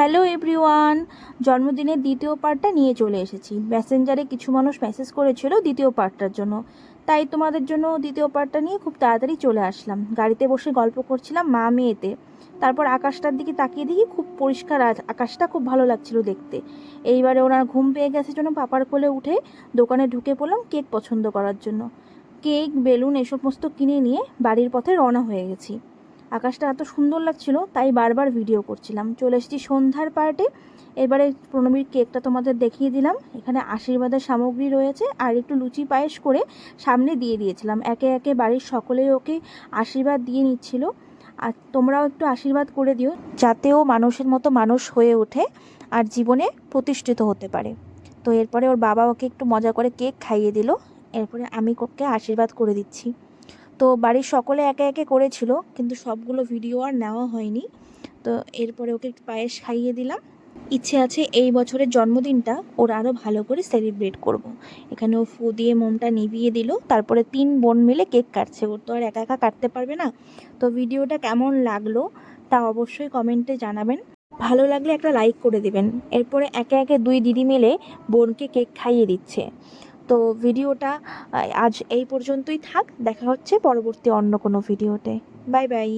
Hello everyone, জন্মদিনের দ্বিতীয় পার্টটা নিয়ে চলে এসেছি। মেসেঞ্জারে কিছু মানুষ মেসেজ করেছিল দ্বিতীয় পার্টটার জন্য। তাই তোমাদের জন্য দ্বিতীয় পার্টটা নিয়ে খুব তাড়াতাড়ি চলে আসলাম। গাড়িতে বসে গল্প করছিলাম মা মেয়েতে। তারপর আকাশটার দিকে তাকিয়ে দেখি খুব পরিষ্কার আকাশটা খুব ভালো লাগছিল দেখতে। এইবারে ওনার ঘুম পেয়ে গেছে জন্য পাপার কোলে উঠে দোকানে ঢুকে পড়লাম কেক পছন্দ করার জন্য। কেক, বেলুন এ সমস্ত কিনে নিয়ে বাড়ির পথে রওনা হয়ে গেছি। আকাশটা এত সুন্দর লাগছিল, তাই বারবার ভিডিও করছিলাম। চলে এসেছি সন্ধ্যার পার্টে এবারে প্রণবীর কেকটা তোমাদের দেখিয়ে দিলাম। এখানে আশীর্বাদের সামগ্রী রয়েছে আর একটু লুচি পায়েস করে সামনে দিয়ে দিয়েছিলাম। একে একে বাড়ির সকলেই ওকে আশীর্বাদ দিয়ে নিচ্ছিল। আর তোমরাও একটু আশীর্বাদ করে দিও, যাতে ও মানুষের মতো মানুষ হয়ে ওঠে আর জীবনে প্রতিষ্ঠিত হতে পারে। তো এরপরে ওর বাবা ওকে একটু মজা করে কেক খাইয়ে দিল। এরপরে আমি ওকে আশীর্বাদ করে দিচ্ছি। তো বাড়ির সকলে একে একে করেছিল, কিন্তু সবগুলো ভিডিও আর নেওয়া হয়নি। তো এরপরে ওকে পায়েস খাইয়ে দিলাম। ইচ্ছে আছে এই বছরের জন্মদিনটা ওর আরও ভালো করে সেলিব্রেট করব। এখানে ও ফু দিয়ে মোমটা নিভিয়ে দিল, তারপরে তিন বোন মিলে কেক কাটছে। ওর তো আর একা একা কাটতে পারবে না। তো ভিডিওটা কেমন লাগল তা অবশ্যই কমেন্টে জানাবেন। ভালো লাগলে একটা লাইক করে দিবেন। এরপরে একে একে দুই দিদি মিলে বোনকে কেক খাইয়ে দিচ্ছে। তো ভিডিওটা আজ এই পর্যন্তই থাক। দেখা হচ্ছে পরবর্তী অন্য কোনো ভিডিওতে। Bye bye.